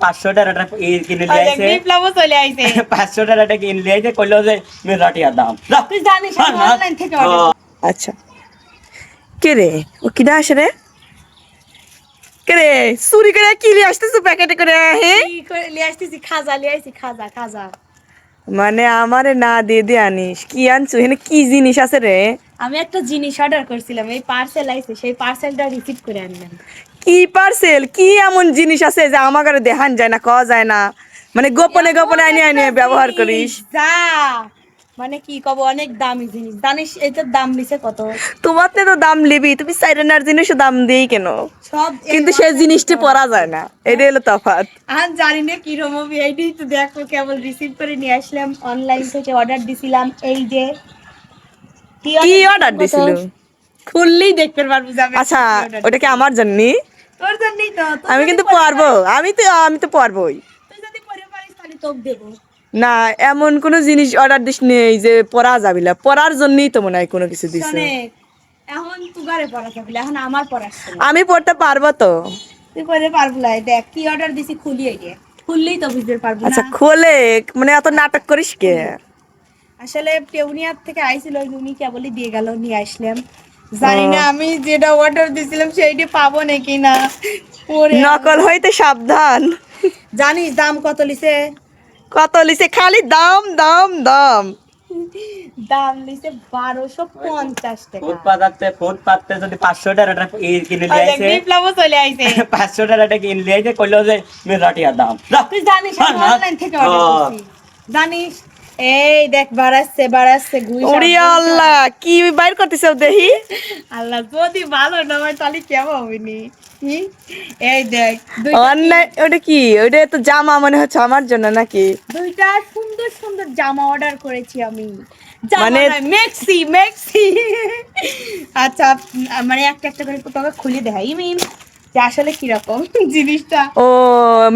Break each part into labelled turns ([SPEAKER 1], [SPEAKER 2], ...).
[SPEAKER 1] পাঁচশো টাকাটা কিনে
[SPEAKER 2] চলে আইছে।
[SPEAKER 1] পাঁচশো টাকাটা কিনে নিয়ে আইছে কইলো যে দাম।
[SPEAKER 2] তুই জানিস
[SPEAKER 1] হ্যাঁ,
[SPEAKER 2] অনলাইন থেকে
[SPEAKER 3] আচ্ছা। কে রে? ও কিনা আসে রে? কে রে? চুরি করে কি আসতেছো প্যাকেটে করে হে?
[SPEAKER 2] লিয়ে আসতেছি? খাজা লিয়ে আইছি খাজা খাজা।
[SPEAKER 3] মানে আমারে না দিয়ে দিয়ে আনিস। কি আনছো? এখানে কি জিনিস আছে রে?
[SPEAKER 2] আমি একটা জিনিস অর্ডার করছিলাম এই পার্সেল আইছে সেই পার্সেলটা রিসিভ করে আনলাম।
[SPEAKER 3] কি পার্সেল কি এমন জিনিস আছে যে আমার ঘরে দেখান যায় না খাওয়া যায় না? মানে গোপনে গোপনে আনি আনি ব্যবহার করিস।
[SPEAKER 2] যা! মানে কি কব অনেক দামি জিনিস। জানিস এটার দাম নিছে কত?
[SPEAKER 3] তোমার তো দাম লিবি তুমি সাইরেনার জিনিসও দাম দিই কেন?
[SPEAKER 2] সব
[SPEAKER 3] কিন্তু সেই জিনিসটি পরা যায় না এটা হলো তফাৎ।
[SPEAKER 2] আর জানি না কি রকম এইটাই তো দেখো কেবল রিসিভ করে নিয়ে আসলাম অনলাইন থেকে অর্ডার দিছিলাম এই যে
[SPEAKER 3] কি অর্ডার
[SPEAKER 2] কত?
[SPEAKER 3] দিছিল?
[SPEAKER 2] খুললেই দেখতে পারব
[SPEAKER 3] আচ্ছা ওটা কি আমার জন্য?
[SPEAKER 2] তোর জন্যই তো
[SPEAKER 3] আমি কিন্তু পারব আমি তো আমি তো পারবোই।
[SPEAKER 2] তুই যদি পরে পারিস তাহলে তোকে দেবো।
[SPEAKER 3] না এমন কোনো জিনিস অর্ডার দিস নেই যে পরা যাবি না। পরার জন্যই তো মনে হয় কোনো কিছু
[SPEAKER 2] শোনে এখন তুগারে পড়া যাবে এখন আমার ছিল
[SPEAKER 3] আমি পড়তে পারব তো।
[SPEAKER 2] তুই পরে পারব না দেখ কি অর্ডার দিছি খুলি খুললেই তো বুঝতে পারব
[SPEAKER 3] আচ্ছা খোলে মানে এত নাটক করিস কে?
[SPEAKER 2] আসলে টেউনিয়ার থেকে আইছিল উনি কেবলই দিয়ে গেল নিয়ে আসলাম। জানি না আমি যেটা অর্ডার দিছিলাম সেইটি পাবো নাকি না?
[SPEAKER 3] নকল হইতে সাবধান।
[SPEAKER 2] জানিস দাম কত লিছে?
[SPEAKER 3] কত লিছে? খালি দাম দাম দাম।
[SPEAKER 2] দাম লিছে বারোশো পঞ্চাশ টাকা।
[SPEAKER 1] ফুটপাতে যদি পাঁচশো টাকাটা কিনে
[SPEAKER 2] বিপ্লবও চলে আইছে।
[SPEAKER 1] পাঁচশো টাকাটা কিনে কইলো যে দাম।
[SPEAKER 2] জানিস
[SPEAKER 1] হ্যাঁ,
[SPEAKER 2] অনলাইন থেকে অর্ডার করছি। জানিস এই দেখ বাড়াচ্ছে বাড়াচ্ছে
[SPEAKER 3] ওরে আল্লাহ কি বাইর করতেছে দেখি?
[SPEAKER 2] আল্লাহ যদি ভালো না হয় তাহলে কেমন হবে নি এই দেখ
[SPEAKER 3] অনলাইন ওটা কি? ওটা তো জামা মনে হচ্ছে আমার জন্য নাকি?
[SPEAKER 2] দুইটা সুন্দর সুন্দর জামা অর্ডার করেছি আমি।
[SPEAKER 3] মানে-
[SPEAKER 2] নয়, মেক্সি মেক্সি আচ্ছা মানে একটা একটা করে তোকে খুলে দেখাই যে আসলে কীরকম জিনিসটা।
[SPEAKER 3] ও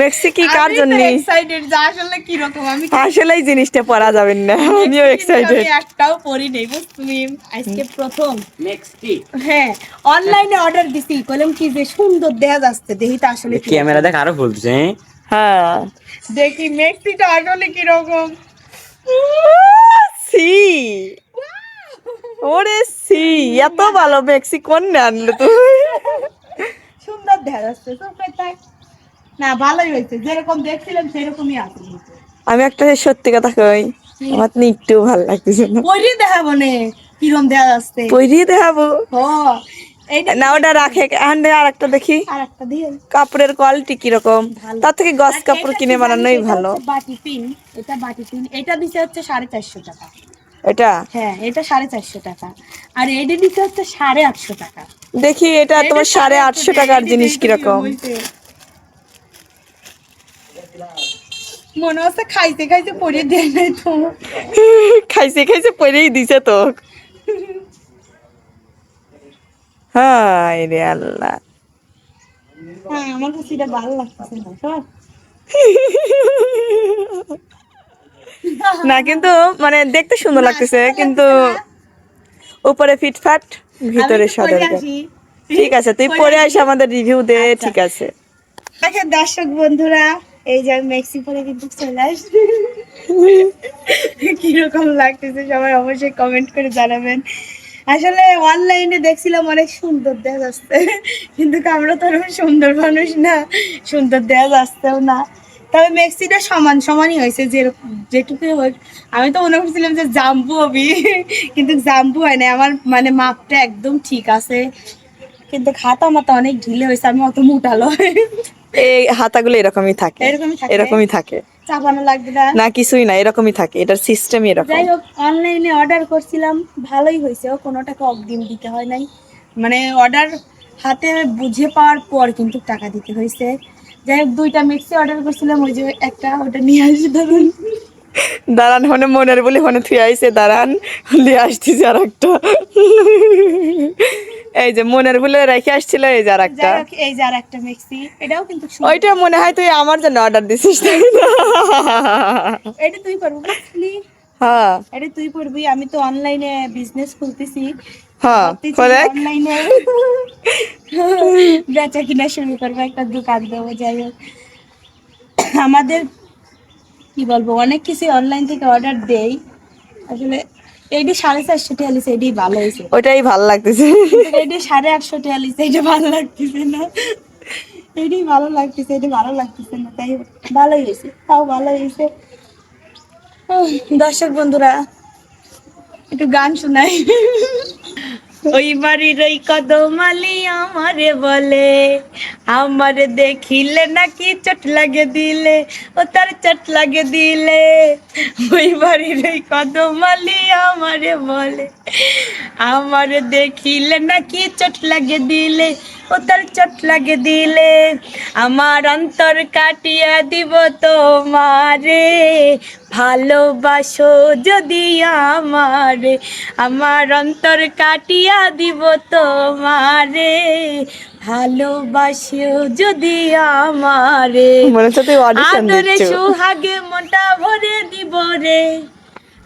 [SPEAKER 3] মেক্সিকি কার জন্য?
[SPEAKER 2] এক্সাইটেড যে আসলে কীরকম আমি
[SPEAKER 3] আসলেই জিনিসটা পরা যাবেন না আমিও এক্সাইটেড
[SPEAKER 2] আমি একটাও পরি নেই বুঝলি? আজকে প্রথম।
[SPEAKER 1] নেক্সট
[SPEAKER 2] হ্যাঁ অনলাইনে অর্ডার দিছি কলম কি যে সুন্দর দেখা যাচ্ছে দেখি তো আসলে
[SPEAKER 1] ক্যামেরা দেখ আরও বলছে
[SPEAKER 3] হ্যাঁ?
[SPEAKER 2] দেখি মেক্সিটা আসলে কীরকম
[SPEAKER 3] সি। ওরে সি এত ভালো মেক্সি কোন আনলে তুই?
[SPEAKER 2] দেখা। যাচ্ছে না ভালোই হয়েছে। যেরকম দেখছিলাম সেরকমই আছে
[SPEAKER 3] আমি একটা সত্যি কথা কই আমার তো একটু ভালো লাগতেছে না।
[SPEAKER 2] পরিয়ে দেখাবো নে কিরম দেখা যাচ্ছে
[SPEAKER 3] পরিয়ে দেখাবো।
[SPEAKER 2] ও
[SPEAKER 3] না ওটা রাখে। আর একটা দেখি। কাপড়ের কোয়ালিটি কীরকম? তার থেকে গস কাপড় কিনে বানানোই ভালো।
[SPEAKER 2] বাটি পিন এটা বাটি পিন এটা দিতে হচ্ছে সাড়ে চারশো টাকা।
[SPEAKER 3] এটা?
[SPEAKER 2] হ্যাঁ এটা সাড়ে চারশো টাকা। আর এটা দিতে হচ্ছে সাড়ে আটশো টাকা।
[SPEAKER 3] দেখি এটা তোমার সাড়ে আটশো টাকার জিনিস কীরকম?
[SPEAKER 2] মনে হচ্ছে খাইতে খাইতে পরে দেয় নাই তো।
[SPEAKER 3] খাইছে খাইছে পরেই দিছে তো। হায় রে আল্লাহ।
[SPEAKER 2] হ্যাঁ আমার কাছে এটা ভালো লাগতেছে না
[SPEAKER 3] না কিন্তু মানে দেখতে সুন্দর লাগতেছে কিন্তু উপরে ফিটফাট ভিতরে সাদা ঠিক আছে তুই পরে আসে। আমাদের রিভিউ দে ঠিক আছে।
[SPEAKER 2] দেখেন দর্শক বন্ধুরা এই যে আমি মেক্সি পরে কিন্তু চলে আসছি কীরকম লাগতেছে সবাই অবশ্যই কমেন্ট করে জানাবেন। আসলে অনলাইনে দেখছিলাম অনেক সুন্দর দেখা যাচ্ছে কিন্তু আমরা তো সুন্দর মানুষ না সুন্দর দেখা যাচ্ছেও না। তবে মেক্সিটা সমান সমানই হয়েছে যে যেটুকু হোক। আমি তো মনে করছিলাম যে জাম্বু হবি কিন্তু জাম্বু হয় না আমার মানে মাপটা একদম ঠিক আছে কিন্তু খাতা মাতা অনেক ঢিলে হয়েছে আমি অত মোটালো
[SPEAKER 3] এই হাতাগুলো এরকমই থাকে
[SPEAKER 2] এরকমই থাকে?
[SPEAKER 3] এরকমই থাকে।
[SPEAKER 2] চাপানো লাগবে না।
[SPEAKER 3] না কিছুই না এরকমই থাকে এটার সিস্টেমই এরকম।
[SPEAKER 2] যাই হোক অনলাইনে অর্ডার করছিলাম ভালোই হয়েছে ও কোনো টাকা অগ্রিম দিতে হয় নাই। মানে অর্ডার হাতে বুঝে পাওয়ার পর কিন্তু টাকা দিতে হয়েছে। যাই হোক দুইটা মিক্সি অর্ডার করছিলাম ওই যে একটা ওটা নিয়ে আসি ধরুন
[SPEAKER 3] দাঁড়ান হনে মনের বলে হনে থুই আইছে দাঁড়ান। দিয়ে আসতেছে আর একটা এই যে মনের বলে রেখে আসছিল এই যে আর একটা
[SPEAKER 2] এই যে আর একটা মিক্সি। এটাও কিন্তু।
[SPEAKER 3] ওইটা মনে হয় তুই আমার জন্য অর্ডার দিছিস তাই না?
[SPEAKER 2] এটা তুই পারবি বুঝলি
[SPEAKER 3] হ্যাঁ।
[SPEAKER 2] এটা তুই পড়বি আমি তো অনলাইনে বিজনেস খুলতেছি।
[SPEAKER 3] হ্যাঁ
[SPEAKER 2] অনলাইনে বেচা কিনা শুরু করব একটা দোকান দেবো যাই হোক। আমাদের কি বলব অনেক কিছু অনলাইন থেকে অর্ডার দেই। আসলে এইটি সাড়ে চারশো টাকা লিছে এটি ভালো হয়েছে।
[SPEAKER 3] ওইটাই ভালো লাগতেছে।
[SPEAKER 2] এটি সাড়ে আটশো টাকা লিছে এটা ভালো লাগতেছে না। এটি ভালো লাগতেছে এটি ভালো লাগতেছে না তাই ভালোই হয়েছে তাও ভালো হয়েছে। দর্শক বন্ধুরা একটু গান শোনাই। ওই বাড়ির ওই কদমালি আমারে বলে, আমারে দেখিলে নাকি চট লাগে দিলে, ও তার চট লাগে দিলে। ওই বাড়ির ওই কদমালি আমারে বলে, আমারে দেখিলে নাকি চট লাগে দিলে ও তার চট লাগে দিলে আমার অন্তর কাটিয়া দিব তোমারে। ভালোবাসো যদি আমারে আমার অন্তর কাটিয়া দিব তোমারে। ভালোবাসো যদি আমারে। আদরে সুহাগে মনটা ভরে দিব রে।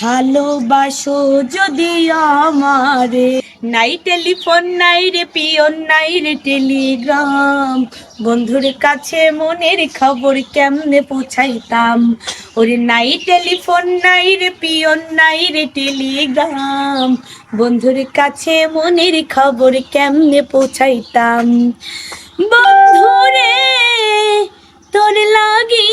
[SPEAKER 2] ভালোবাসো যদি আমারে। নাই টেলিফোন নাই রে পিয়ন নাই রে টেলিগ্রাম বন্ধুর কাছে মনের খবর কেমনে পৌঁছাইতাম? ওরে নাই টেলিফোন নাই রে পিয়ন নাই রে টেলিগ্রাম বন্ধুর কাছে মনের খবর কেমনে পৌঁছাইতাম? বন্ধুরে, তোর লাগি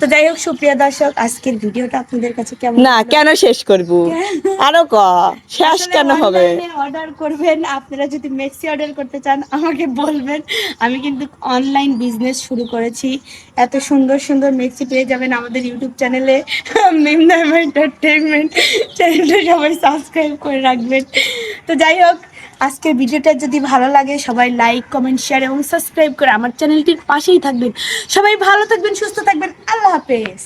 [SPEAKER 2] তো যাই হোক সুপ্রিয়া দর্শক আজকের ভিডিওটা আপনাদের কাছে কেমন
[SPEAKER 3] না কেন শেষ করব? আরও ক শেষ কেন হবে?
[SPEAKER 2] অর্ডার করবেন আপনারা যদি মেক্সি অর্ডার করতে চান আমাকে বলবেন। আমি কিন্তু অনলাইন বিজনেস শুরু করেছি। এত সুন্দর সুন্দর মেক্সি পেয়ে যাবেন আমাদের ইউটিউব চ্যানেলে মিমনাম এন্টারটেনমেন্ট চ্যানেলটা সবাই সাবস্ক্রাইব করে রাখবেন। তো যাই হোক আজকের ভিডিওটা যদি ভালো লাগে, সবাই লাইক কমেন্ট শেয়ার এবং সাবস্ক্রাইব করে আমার চ্যানেলটির পাশেই থাকবেন। সবাই ভালো থাকবেন, সুস্থ থাকবেন, আল্লাহ হাফেজ।